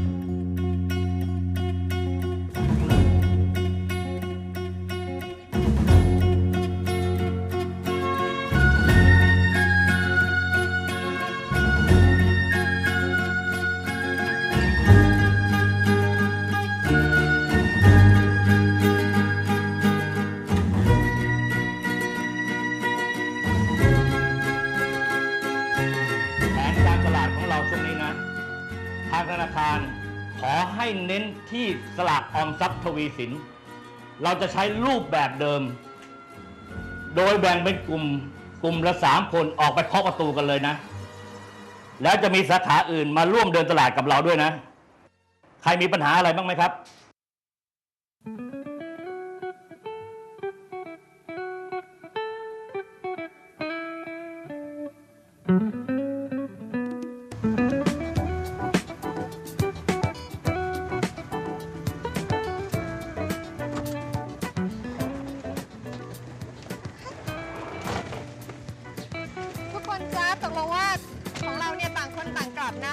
แธนาคาร ขอให้เน้นที่สลากออมทรัพย์ทวีสิน เราจะใช้รูปแบบเดิม โดยแบ่งเป็นกลุ่มกลุ่มละสามคนออกไปเคาะประตูกันเลยนะ แล้วจะมีสาขาอื่นมาร่วมเดินตลาดกับเราด้วยนะ ใครมีปัญหาอะไรบ้างไหมครับ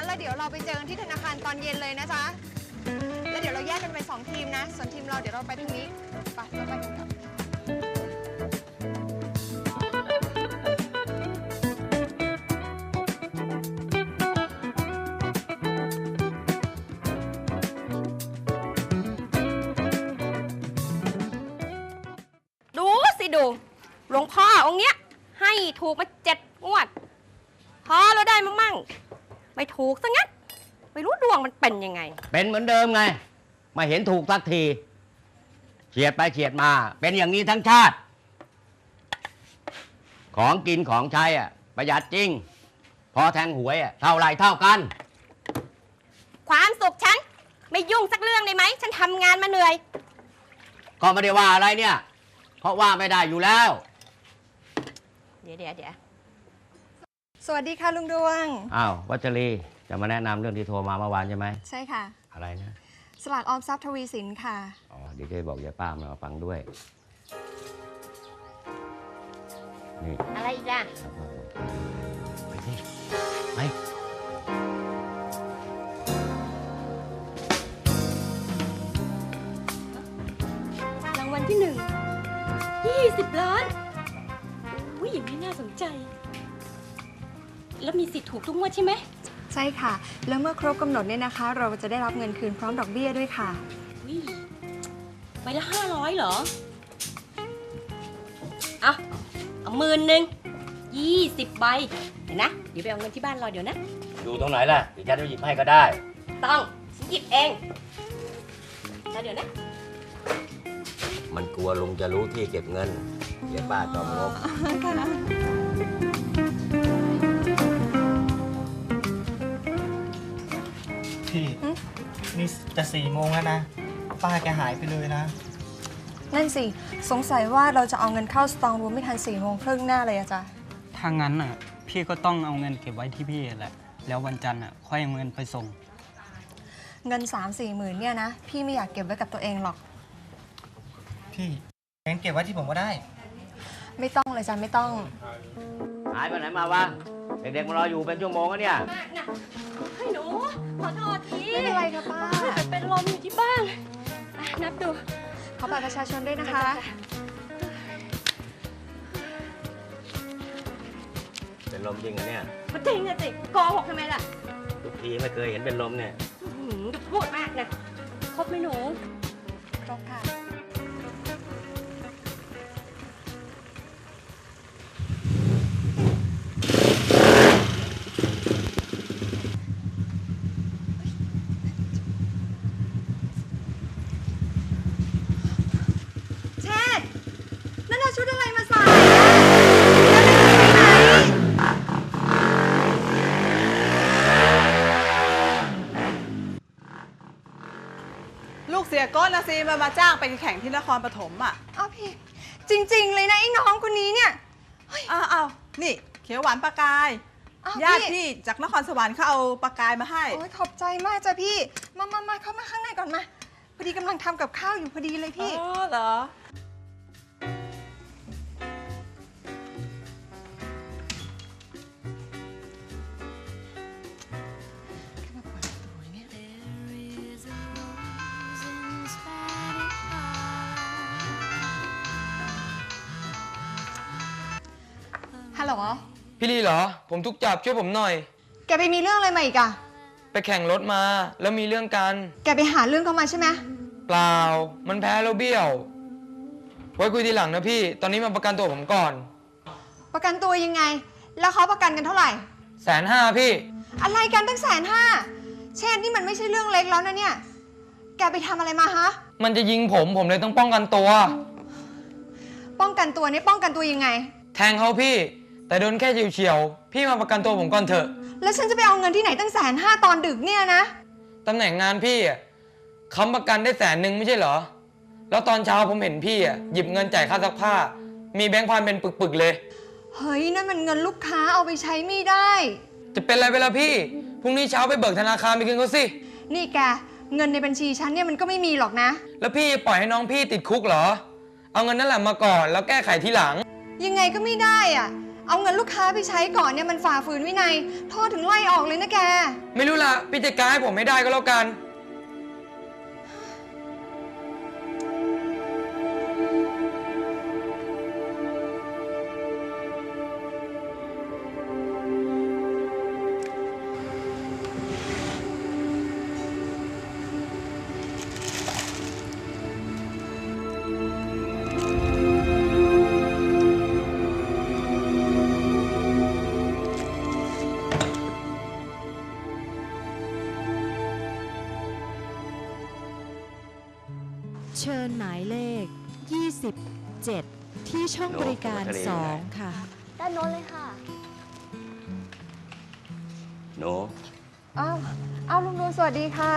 แล้วเดี๋ยวเราไปเจอกันที่ธนาคารตอนเย็นเลยนะจ๊ะ แล้วเดี๋ยวเราแยกกันเป็นสองทีมนะ ส่วนทีมเราเดี๋ยวเราไปทางนี้ ไปเราไปกันครับดูสิดู หลวงพ่อองค์เนี้ย ให้ถูกมาเจ็ดงวด พอเราได้มั่งมั่ง ไม่ถูกซะงั้น ไม่รู้ดวงมันเป็นยังไง เป็นเหมือนเดิมไงมาเห็นถูกสักที เฉียดไปเฉียดมา เป็นอย่างนี้ทั้งชาติ ของกินของใช้อะ ประหยัดจริง พอแทงหวยอะเท่าไรเท่ากัน ความสุขฉัน ไม่ยุ่งสักเรื่องได้ไหม ฉันทำงานมาเหนื่อย ก็ไม่ได้ว่าอะไรเนี่ย เพราะว่าไม่ได้อยู่แล้ว เดี๋ยวเดี๋ยวเดี๋ยว สวัสดีค่ะลุงดวง อ้าววัชรีจะมาแนะนำเรื่องที่โทรมาเมื่อวานใช่ไหม ใช่ค่ะ อะไรนะ สลากออมทรัพย์ทวีสินค่ะ อ๋อเดี๋ยวจะบอกยายป้ามาฟังด้วย นี่อะไรอีกล่ะไปสิไปรางวัลที่หนึ่งยี่สิบล้าน อุ้ยอย่างนี้น่าสนใจ แล้วมีสิทธิ์ถูกทุกงวดใช่ไหม ใช่ค่ะ แล้วเมื่อครบกำหนดเนี่ยนะคะ เราจะได้รับเงินคืนพร้อมดอกเบี้ยด้วยค่ะ อุ้ยใบละห้าร้อยเหรอ เอาเอาหมื่นหนึ่งยี่สิบใบเดี๋ยวนะ เดี๋ยวไปเอาเงินที่บ้านเราเดี๋ยวนะอยู่ตรงไหนล่ะ เดี๋ยวฉันจะหยิบให้ก็ได้ ต้องฉันหยิบเองแล้วเดี๋ยวนะ มันกลัวลุงจะรู้ที่เก็บเงินยายป้าจอมงบพี่ นี่จะสี่โมงแล้วนะ ป้าแกหายไปเลยนะ นั่นสิ สงสัยว่าเราจะเอาเงินเข้าสตองรูมไม่ทันสี่โมงครึ่งหน้าเลยอะจ๊ะถ้างั้นน่ะ พี่ก็ต้องเอาเงินเก็บไว้ที่พี่แหละ แล้ววันจันทร์อะค่อยเอาเงินไปส่ง เงิน3 4หมื่นเนี่ยนะ พี่ไม่อยากเก็บไว้กับตัวเองหรอก พี่งั้นเก็บไว้ที่ผมก็ได้ ไม่ต้องเลยจ้ะไม่ต้อง หายไปไหนมาวะ เด็กๆมารออยู่เป็นชั่วโมงแล้วเนี่ยมากนะให้หนู ขอโทษทีไม่ เป็นไรค่ะป้าเป็นลมอยู่ที่บ้านอะนับดู ขอบัตรประชาชนด้วยนะคะ เป็นลมจริงเหรอเนี่ยมันจริงอะสิโกหกทำไมล่ะ ทุกทีไม่เคยเห็นเป็นลมเนี่ยอื้อหือจะพูดมากนะ ครบไหมหนู ครบค่ะ เสียโก้นะสิมามาจ้างไปแข่งที่นครปฐมอะอ้าวพี่จริง ๆ เลยนะไอ้น้องคนนี้เนี่ยอ้าวอ้าวนี่เขียวหวานปลากาย อ้าวญาติพี่ พี่จากนครสวรรค์เขาเอาปลากายมาให้ โอ้ยขอบใจมากจ้ะพี่ มามามาเข้ามาข้างในก่อนมา พอดีกำลังทำกับข้าวอยู่พอดีเลยพี่ อ๋อเหรอ เหรอ พี่ลีเหรอ ผมถูกจับช่วยผมหน่อย แกไปมีเรื่องอะไรมาอีกอะไปแข่งรถมาแล้วมีเรื่องกัน แกไปหาเรื่องเขามาใช่ไหมเปล่า มันแพ้แล้วเบี้ยว ไว้คุยทีหลังนะพี่ ตอนนี้มาประกันตัวผมก่อน ประกันตัวยังไง แล้วเขาประกันกันเท่าไหร่ แสนห้าพี่ อะไรกันตั้งแสนห้าเช่นนี่มันไม่ใช่เรื่องเล็กแล้วนะเนี่ย แกไปทำอะไรมาฮะ มันจะยิงผมผมเลยต้องป้องกันตัว ป้องกันตัวนี่ป้องกันตัวยังไง แทงเขาพี่ แต่โดนแค่เฉียวๆ พี่มาประกันตัวผมก่อนเถอะ แล้วฉันจะไปเอาเงินที่ไหนตั้งแสนห้าตอนดึกเนี่ยนะ ตำแหน่งงานพี่อะค้ำประกันได้แสนหนึ่งไม่ใช่เหรอ แล้วตอนเช้าผมเห็นพี่อะหยิบเงินจ่ายค่าซักผ้า มีแบงค์พันเป็นปึกๆเลย เฮ้ยนั่นมันเงินลูกค้าเอาไปใช้ไม่ได้ จะเป็นอะไรไปแล้วพี่ พรุ่งนี้เช้าไปเบิกธนาคารไปคืนเขาสิ นี่แกเงินในบัญชีฉันเนี่ยมันก็ไม่มีหรอกนะ แล้วพี่ปล่อยให้น้องพี่ติดคุกเหรอ เอาเงินนั่นแหละมาก่อนแล้วแก้ไขทีหลัง ยังไงก็ไม่ได้อะ เอาเงินลูกค้าไปใช้ก่อนเนี่ยมันฝ่าฝืนวินัย โทษถึงไล่ออกเลยนะแก ไม่รู้ละพี่จัดการให้ผมไม่ได้ก็แล้วกัน 27ที่ช่องบริการ 2 ค่ะ ด้านโน้นเลยค่ะ หนูอ้าว อ้าวลุงนูนสวัสดีค่ะ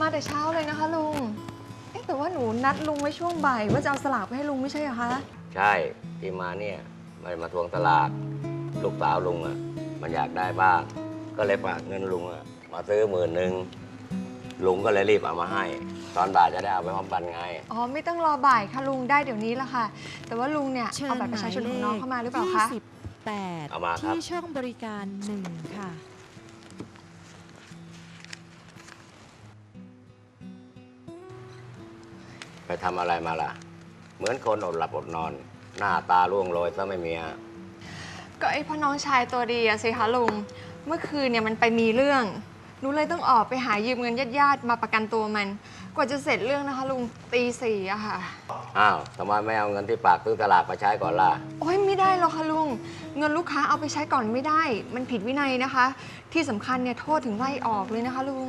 มาแต่เช้าเลยนะคะลุง เอ๊ะแต่ว่าหนูนัดลุงไว้ช่วงบ่ายว่าจะเอาสลากไปให้ลุงไม่ใช่เหรอคะ ใช่ที่มาเนี่ยมันมาทวงตลาดลูกสาวลุงอะ มันอยากได้บ้างก็เลยฝากเงินลุงอะมาซื้อหมื่นหนึ่งลุงก็เลยรีบเอามาให้ ตอนบ่ายจะได้เอาไปพร้อมกันไง อ๋อไม่ต้องรอบ่ายค่ะลุงได้เดี๋ยวนี้ละค่ะ แต่ว่าลุงเนี่ยเชิญเอาบัตรหประมาชายชนเลของน้องขเข้ามาหรือเปล่าคะเอามา28ครับ ที่ช่องบริการ1ค่ะ ไปทำอะไรมาล่ะ เหมือนคนอดหลับอดนอน หน้าตาร่วงโรยซะไม่มีอะก็ไอ้พ่อน้องชายตัวดีอะสิคะลุง เมื่อคืนเนี่ยมันไปมีเรื่อง หนูเลยต้องออกไปหายืมเงินญาติๆมาประกันตัวมัน กว่าจะเสร็จเรื่องนะคะลุงตีสี่อะค่ะ อ้าวทำไมไม่เอาเงินที่ปากซื้อตลาดมาใช้ก่อนล่ะ โอ้ยไม่ได้หรอกค่ะลุง เงินลูกค้าเอาไปใช้ก่อนไม่ได้ มันผิดวินัยนะคะ ที่สำคัญเนี่ยโทษถึงไล่ออกเลยนะคะลุง